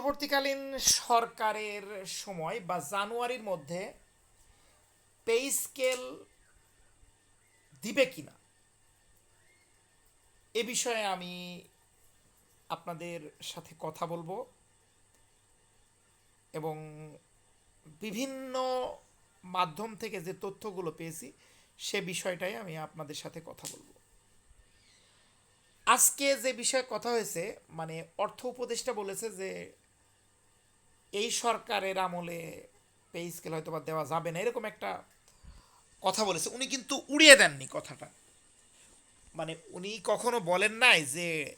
অন্তর্বর্তীকালীন সরকারের সময় বা জানুয়ারির মধ্যে পে স্কেল দিবে কিনা? এ বিষয়ে আমি আপনাদের সাথে কথা বলব এবং বিভিন্ন মাধ্যম থেকে যে তথ্যগুলো পেয়েছি সে বিষয়টাই আমি আপনাদের সাথে কথা বলব। আজকে যে বিষয়ে কথা হয়েছে মানে অর্থ উপদেষ্টা বলেছে যে এই সরকারের আমলে পে স্কেল হয়তো বা দেওয়া যাবে না, এরকম একটা কথা বলেছে। উনি কিন্তু উড়িয়ে দেননি কথাটা। মানে উনি কখনো বলেন নাই যে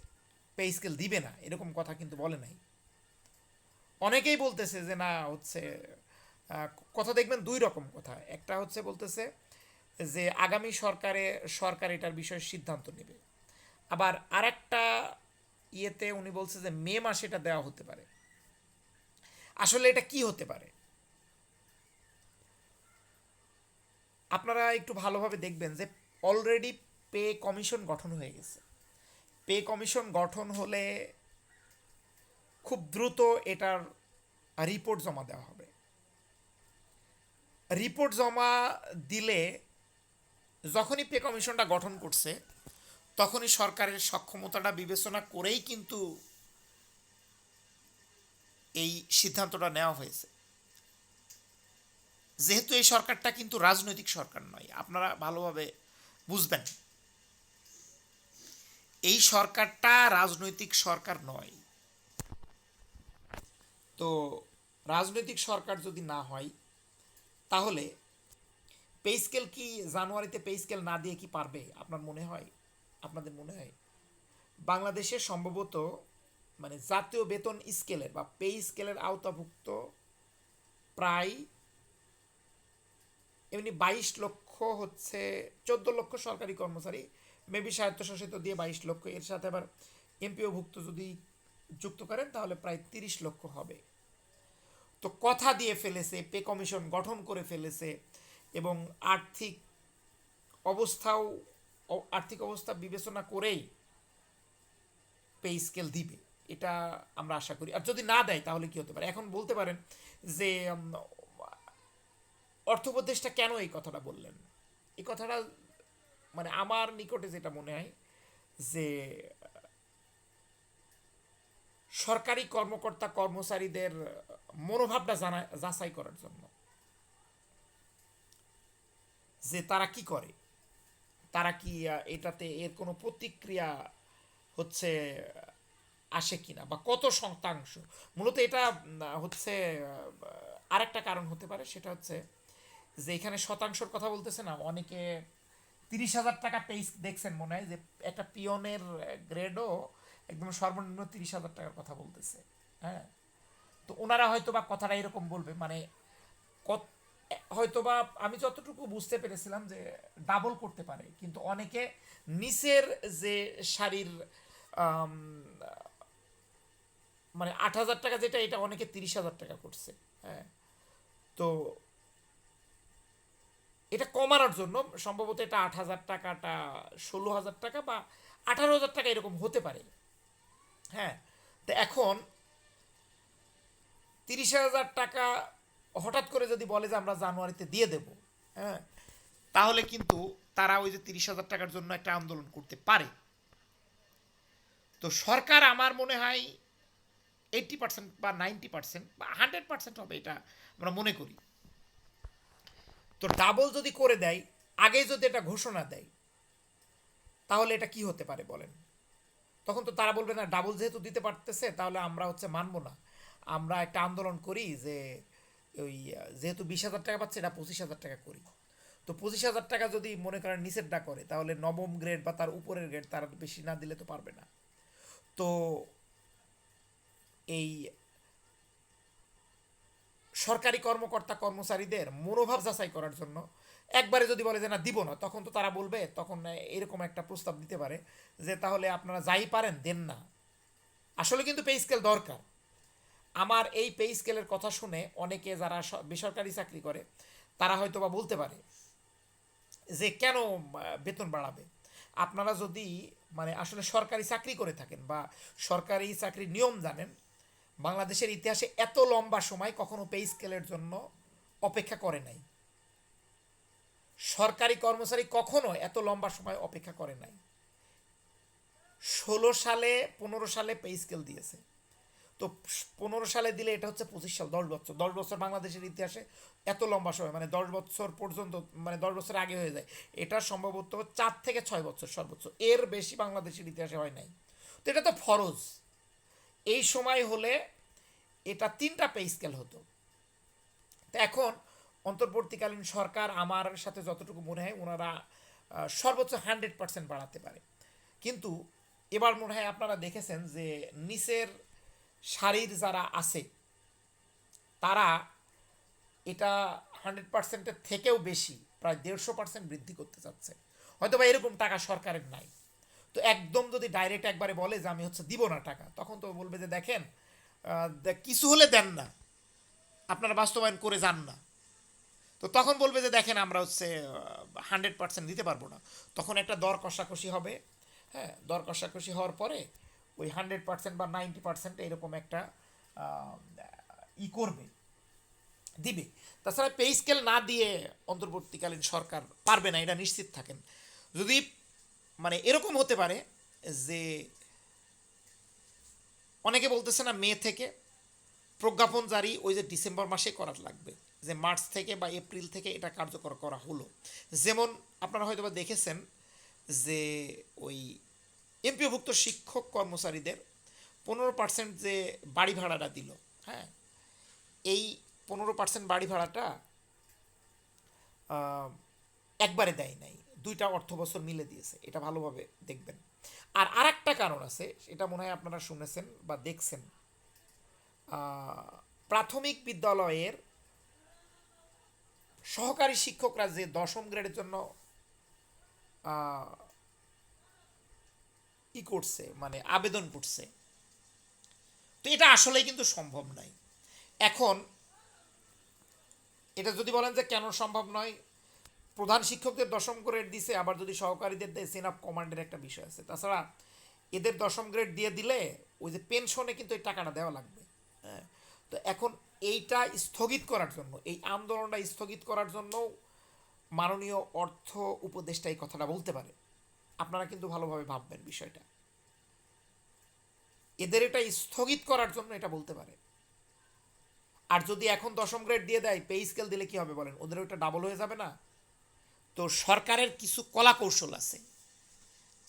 পে স্কেল দিবে না, এরকম কথা কিন্তু বলে নাই। অনেকেই বলতেছে যে না, হচ্ছে কথা দেখবেন দুই রকম কথা। একটা হচ্ছে বলতেছে যে আগামী সরকারে, সরকার এটার বিষয়ে সিদ্ধান্ত নেবে। আবার আরেকটা ইয়েতে উনি বলছে যে মে মাসে এটা দেওয়া হতে পারে। আসলে এটা কি হতে পারে? আপনারা একটু ভালোভাবে দেখবেন যে অলরেডি পে কমিশন গঠন হয়ে গেছে। পে কমিশন গঠন হলে খুব দ্রুত এটার রিপোর্ট জমা দেওয়া হবে। রিপোর্ট জমা দিলে যখনই পে কমিশনটা গঠন করছে, তখনই সরকারের সক্ষমতাটা বিবেচনা করেই কিন্তু এই সিদ্ধান্তটা নেওয়া হয়েছে। যেহেতু এই সরকারটা কিন্তু রাজনৈতিক সরকার নয়, আপনারা ভালোভাবে বুঝবেন। এই সরকারটা রাজনৈতিক সরকার নয়। তো রাজনৈতিক সরকার যদি না হয়, তাহলে পে স্কেল কি জানুয়ারিতে পে স্কেল না দিয়ে কি পারবে, আপনার মনে হয়? আপনাদের মনে হয়? বাংলাদেশে সম্ভবত মানে জাতীয় বেতন স্কেলের বা পে স্কেলের আওতাভুক্ত প্রায় এমনি বাইশ লক্ষ হচ্ছে চোদ্দ লক্ষ সরকারি কর্মচারী। মেবি স্বায়ত্তশাসিত দিয়ে বাইশ লক্ষ। এর সাথে আবার এমপিওভুক্ত যদি যুক্ত করেন, তাহলে প্রায় তিরিশ লক্ষ হবে। তো কথা দিয়ে ফেলেছে, পে কমিশন গঠন করে ফেলেছে এবং আর্থিক অবস্থাও, আর্থিক অবস্থা বিবেচনা করেই পে স্কেল দিবে। এটা আমরা আশা করি। আর যদি না দেয়, তাহলে কি হতে পারে? এখন বলতে পারেন যে অর্থ উপদেষ্টা কেন এই কথাটা বললেন? এই কথাটা মানে আমার নিকটে যেটা মনে হয় যে, সরকারি কর্মকর্তা কর্মচারীদের মনোভাবটা জানা, যাচাই করার জন্য। যে তারা কি করে? তারা কি এটাতে এর কোনো প্রতিক্রিয়া হচ্ছে আসে কিনা বা কত শতাংশ? মূলত এটা হচ্ছে আরেকটা কারণ হতে পারে, সেটা হচ্ছে যে এখানে শতাংশর কথা বলতেছে না, অনেকে তিরিশ হাজার টাকা পেজ দেখছেন মনে হয় যে একটা পিয়নের গ্রেডও একদম সর্বনিম্ন তিরিশ হাজার টাকার কথা বলতেছে হ্যাঁ? তো ওনারা হয়তো বা কথাটা এরকম বলবে মানে কত হয়তো বা আমি যতটুকু বুঝতে পেরেছিলাম যে ডাবল করতে পারে, কিন্তু অনেকে নিচের যে শাড়ির মানে আট হাজার টাকা যেটা, এটা অনেকে তিরিশ হাজার টাকা করছে। হ্যাঁ। তো এটা কমানোর জন্য সম্ভবত এটা আট হাজার টাকাটা ষোলো হাজার টাকা বা আঠারো হাজার টাকা এরকম হতে পারে। হ্যাঁ। তো এখন তিরিশ হাজার টাকা হঠাৎ করে যদি বলে যে আমরা জানুয়ারিতে দিয়ে দেব হ্যাঁ তাহলে কিন্তু তারা ওই যে তিরিশ হাজার টাকার জন্য একটা আন্দোলন করতে পারে। তো সরকার আমার মনে হয় এইটটি পার্সেন্ট বা নাইনটি পার্সেন্ট বা হান্ড্রেড পার্সেন্ট হবে এটা আমরা মনে করি। তো ডাবল যদি করে দেয়, আগে যদি এটা ঘোষণা দেয়, তাহলে এটা কি হতে পারে বলেন? তখন তো তারা বলবে, না ডাবল যেহেতু দিতে পারতেছে, তাহলে আমরা হচ্ছে মানবো না। আমরা একটা আন্দোলন করি যে, ওই, যেহেতু বিশ হাজার টাকা পাচ্ছে, এটা পঁচিশ হাজার টাকা করি। তো পঁচিশ হাজার টাকা যদি মনে করেন নিচেরটা করে, তাহলে নবম গ্রেড বা তার উপরের গ্রেড তার বেশি না দিলে তো পারবে না। তো এই সরকারি কর্মকর্তা কর্মচারীদের মনোভাব যাচাই করার জন্য একবারে যদি বলে যে না, দিব না, তখন তো তারা বলবে, তখন এরকম একটা প্রস্তাব দিতে পারে যে তাহলে আপনারা যাই পারেন, দেন না। আসলে কিন্তু পে স্কেল দরকার। আমার এই পে স্কেলের কথা শুনে অনেকে যারা বেসরকারি চাকরি করে, তারা হয়তো বা বলতে পারে যে কেন বেতন বাড়াবে? আপনারা যদি মানে আসলে সরকারি চাকরি করে থাকেন বা সরকারি চাকরির নিয়ম জানেন বাংলাদেশের ইতিহাসে এত লম্বা সময় কখনো পে স্কেলের জন্য অপেক্ষা করে নাই। সরকারি কর্মচারী কখনো এত লম্বা সময় অপেক্ষা করে নাই। ষোলো সালে, পনেরো সালে পে স্কেল দিয়েছে। তো পনেরো সালে দিলে এটা হচ্ছে পঁচিশ সাল, দশ বছর। দশ বছর বাংলাদেশের ইতিহাসে এত লম্বা সময় মানে দশ বছর পর্যন্ত মানে দশ বছর আগে হয়ে যায়। এটা সম্ভবত চার থেকে ছয় বছর সর্বোচ্চ। এর বেশি বাংলাদেশের ইতিহাসে হয় নাই। তো এটা তো ফরজ। এই সময় হলে এটা তিনটা পে স্কেল হতো। তো এখন অন্তর্বর্তীকালীন সরকার আমার সাথে যতটুকু মনে হয় ওনারা সর্বোচ্চ হান্ড্রেড পার্সেন্ট বাড়াতে পারে। কিন্তু এবার মনে হয় আপনারা দেখেছেন যে নিচের সারির যারা আছে, তারা এটা হান্ড্রেড পার্সেন্টের থেকেও বেশি, প্রায় দেড়শো পার্সেন্ট বৃদ্ধি করতে চাচ্ছে। হয়তো বা এরকম টাকা সরকারের নাই। তো একদম যদি ডাইরেক্ট একবারে বলে যে আমি হচ্ছে দিব না টাকা, তখন তো বলবে যে দেখেন কিছু হলে দেন না। আপনারা বাস্তবায়ন করে যান না। তো তখন বলবে যে, দেখেন, আমরা হচ্ছে হান্ড্রেড পার্সেন্ট দিতে পারব না। তখন একটা দর কষাকষি হবে। হ্যাঁ দর কষাকষি হওয়ার পরে ওই হান্ড্রেড পার্সেন্ট বা নাইনটি পার্সেন্ট এরকম একটা ই করবে, দিবে। তাছাড়া পে স্কেল না দিয়ে অন্তর্বর্তীকালীন সরকার পারবে না, এটা নিশ্চিত থাকেন। যদি মানে এরকম হতে পারে যে অনেকে বলতেছে না মে থেকে প্রজ্ঞাপন জারি, ওই যে ডিসেম্বর মাসে করা লাগবে। যে মার্চ থেকে বা এপ্রিল থেকে এটা কার্যকর করা হলো। যেমন আপনারা হয়তো বা দেখেছেন যে ওই এমপিওভুক্ত শিক্ষক কর্মচারীদের পনেরো পার্সেন্ট যে বাড়ি ভাড়াটা দিল হ্যাঁ? এই পনেরো পার্সেন্ট বাড়ি ভাড়াটা একবারে দেয় নাই। দুইটা অর্থ বছর মিলে দিয়েছে। এটা ভালোভাবে দেখবেন। আর আরেকটা কারণ আছে এটা মনে হয় আপনারা শুনেছেন বা দেখছেন। প্রাথমিক বিদ্যালয়ের সহকারী শিক্ষকরা যে দশম গ্রেডের জন্য ই করছে মানে আবেদন করছে, তো এটা আসলে কিন্তু সম্ভব নয়। এখন, এটা যদি বলেন যে কেন সম্ভব নয় প্রধান শিক্ষকদের দশম গ্রেড দিছে, আবার যদি সহকারীদের দেয় সেন অফ কমান্ডের একটা বিষয় আছে। তাছাড়া এদের দশম গ্রেড দিয়ে দিলে ওই যে পেনশনে কিন্তু এই টাকাটা দেওয়া লাগবে। হ্যাঁ তো এখন এইটা স্থগিত করার জন্য, এই আন্দোলনটা স্থগিত করার জন্য মাননীয় অর্থ উপদেষ্টা এই কথাটা বলতে পারে। আপনারা কিন্তু ভালোভাবে ভাববেন বিষয়টা। এদের এটা স্থগিত করার জন্য এটা বলতে পারে। আর যদি এখন দশম গ্রেড দিয়ে দেয় পে স্কেল দিলে কি হবে বলেন? ওদের ওটা ডাবল হয়ে যাবে না? তো সরকারের কিছু কলা কৌশল আছে।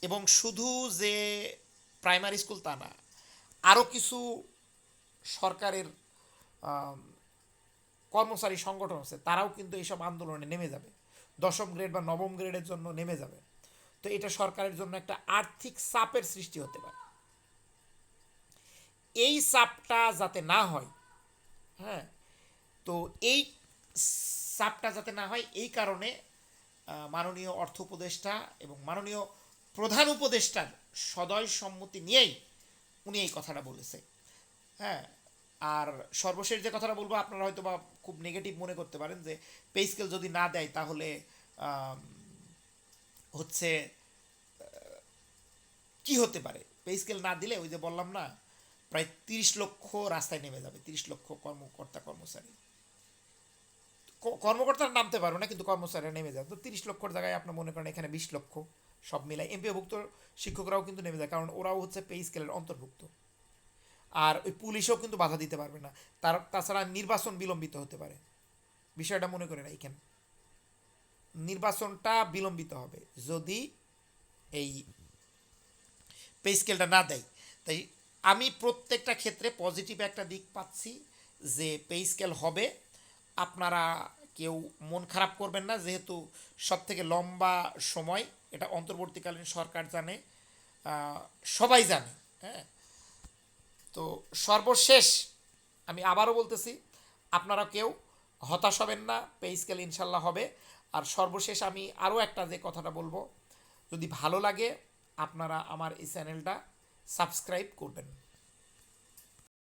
এবং শুধু যে প্রাইমারি স্কুল তা না আরও কিছু সরকারের কর্মচারী সংগঠন আছে, তারাও কিন্তু এইসব আন্দোলনে নেমে যাবে। দশম গ্রেড বা নবম গ্রেডের জন্য নেমে যাবে। তো এটা সরকারের জন্য একটা আর্থিক চাপের সৃষ্টি হতে পারে। এই চাপটা যাতে না হয় হ্যাঁ তো এই চাপটা যাতে না হয়, এই কারণে মাননীয় অর্থ উপদেষ্টা এবং মাননীয় প্রধান উপদেষ্টার সদয় সম্মতি নিয়েই উনি এই কথাটা বলেছে। হ্যাঁ আর সর্বশেষ যে কথাটা বলব, আপনারা হয়তো বা খুব নেগেটিভ মনে করতে পারেন যে পে স্কেল যদি না দেয় তাহলে হচ্ছে কি হতে পারে? পে স্কেল না দিলে, ওই যে বললাম না, প্রায় তিরিশ লক্ষ রাস্তায় নেমে যাবে, তিরিশ লক্ষ কর্মকর্তা কর্মচারী কর্মকর্তারা নামতে পারবে না, কিন্তু কর্মচারীরা নেমে যাবে তো তিরিশ লক্ষর জায়গায় আপনার মনে করেন এখানে বিশ লক্ষ সব মিলাই এমপিওভুক্ত শিক্ষকরাও কিন্তু নেমে যায়, কারণ ওরাও হচ্ছে পে স্কেলের অন্তর্ভুক্ত। আর ওই পুলিশও কিন্তু বাধা দিতে পারবে না। তার, তাছাড়া নির্বাচন বিলম্বিত হতে পারে। বিষয়টা মনে করে রাখেন নির্বাচনটা বিলম্বিত হবে যদি এই পে স্কেলটা না দেয়। তাই আমি প্রত্যেকটা ক্ষেত্রে পজিটিভ একটা দিক পাচ্ছি যে পে স্কেল হবে আপনারা কেউ মন খারাপ করবেন না, যেহেতু সব থেকে লম্বা সময়, এটা অন্তর্বর্তীকালীন সরকার জানে সবাই জানে হ্যাঁ? তো সর্বশেষ আমি আবারও বলতেছি, আপনারা কেউ হতাশ হবেন না, পে স্কেল ইনশাল্লাহ হবে। আর সর্বশেষ আমি আরও একটা যে কথাটা বলব, যদি ভালো লাগে, আপনারা আমার এই চ্যানেলটা সাবস্ক্রাইব করবেন।